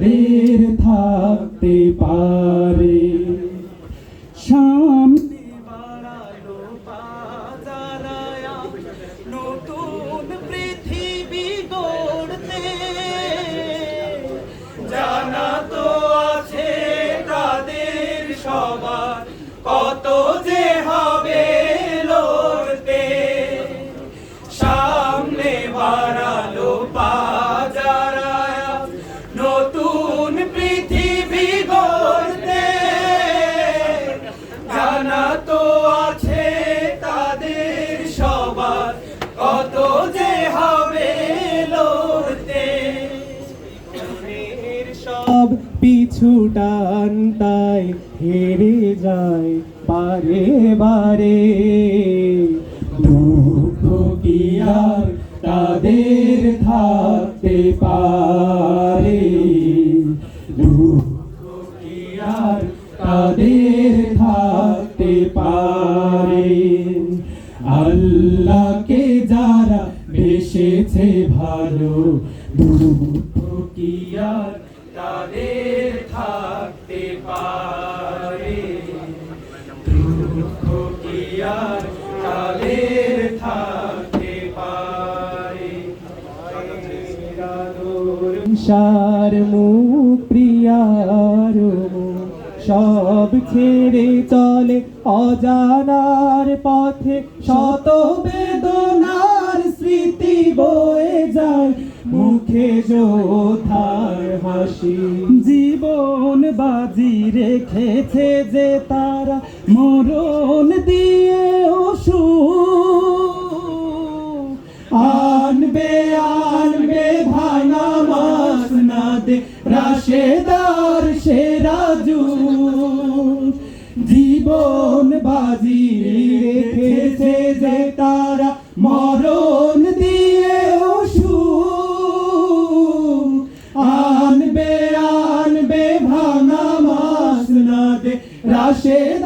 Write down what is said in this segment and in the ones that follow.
তাদের থাকতে পারে। পিছু টানতাই হেরে যায় বারে বারে। দুঃখ তাদের থাকতে পারে? দুঃখ কি আর তাদের থাকতে পারে? আল্লাহকে যারা বেসেছে ভালো, দুঃখ কি আর তাদের থাকতে পারে। দুঃখ কি আর তাদের থাকতে পারে? সার মুখ প্রিয়ার সব ছেড়ে চলে অজানার পথে। শত বেদনার স্মৃতি বয়ে যায় মুখে যোধার হাসি। জীবন বাজি রেখেছে যে তারা মরণ দিয়ে ওষু আনবে আনবে ভাঙা মাস না দে রাশেদার সে রাজু জীবন বাজি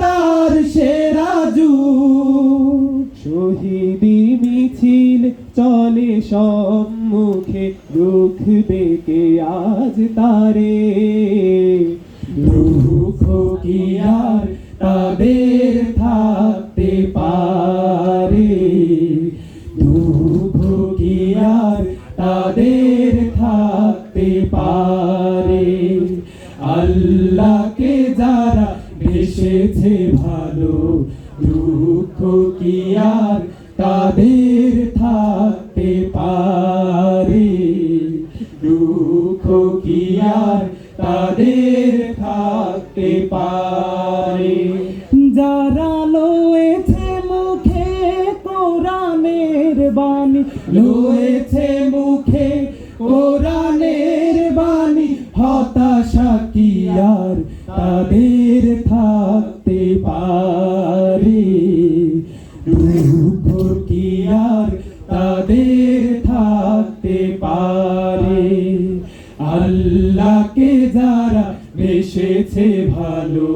রাশেদার সে রাজু শহীদি মিছিল চলে সম্মুখে, দুঃখ বেকে আজ তারে। দুঃখ কি আর তাদের থাকতে পারে। দুঃখ কি আর তাদের থাকতে পারে। আল্লাহকে যারা বেসেছে ভালো দুঃখ কি আর তাদের থাকতে পারে? দুঃখ কি আর তাদের থাকতে পারে? যারা লয়েছে মুখে কোরআনের বাণী, লয়েছে মুখে কি আর তাদের থাকতে পারে। আল্লাহকে যারা বেসেছে ভালো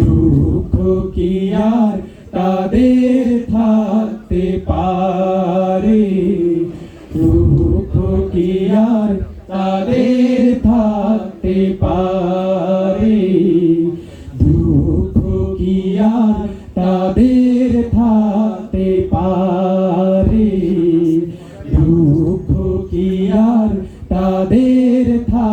দুঃখ কি আর তাদের থাকতে পারে। দুঃখ কি আর তাদের থা